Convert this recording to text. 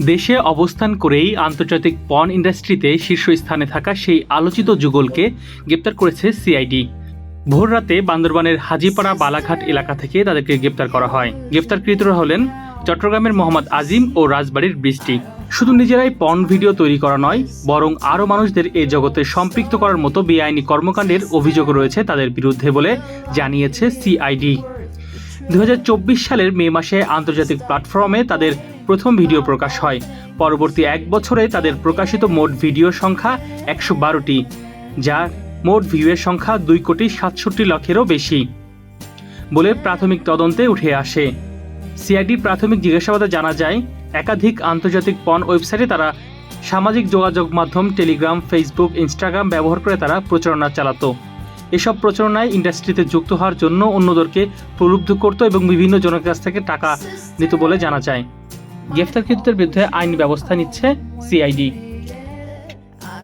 দেশে অবস্থান করেই আন্তর্জাতিক পণ ইন্ডাস্ট্রিতে শীর্ষস্থানে থাকা সেই আলোচিত যুগলকে গ্রেপ্তার করেছে সিআইডি। ভোর রাতে বান্দরবানের হাজিপাড়া বালাঘাট এলাকা থেকে তাদেরকে গ্রেপ্তার করা হয়। গ্রেপ্তারকৃতরা হলেন চট্টগ্রামের মোহাম্মদ আজিম ও রাজবাড়ির বৃষ্টি। শুধু নিজেরাই পণ ভিডিও তৈরি করা নয়, বরং আরও মানুষদের এই জগতে সম্পৃক্ত করার মতো বেআইনি কর্মকাণ্ডের অভিযোগ রয়েছে তাদের বিরুদ্ধে বলে জানিয়েছে সিআইডি। দু হাজার চব্বিশ সালের মে মাসে আন্তর্জাতিক প্ল্যাটফর্মে তাদের প্রথম ভিডিও প্রকাশ হয়। পরবর্তী এক বছরে তাদের প্রকাশিত মোট ভিডিও সংখ্যা একশো বারোটি, যা মোট ভিউয়ের সংখ্যা দুই কোটি সাতষট্টি লক্ষেরও বেশি বলে প্রাথমিক তদন্তে উঠে আসে। সিআইডির প্রাথমিক জিজ্ঞাসাবাদে জানা যায়, একাধিক আন্তর্জাতিক পণ ওয়েবসাইটে তারা সামাজিক যোগাযোগ মাধ্যম টেলিগ্রাম, ফেসবুক, ইনস্টাগ্রাম ব্যবহার করে তারা প্রচারণা চালাতো। এসব প্রচারণায় ইন্ডাস্ট্রিতে যুক্ত হওয়ার জন্য অন্যদেরকে প্রলুব্ধ করত এবং বিভিন্ন জনের কাছ থেকে টাকা নিত বলে জানা যায়। গ্রেফতারকৃতদের বিরুদ্ধে আইনি ব্যবস্থা নিচ্ছে সিআইডি।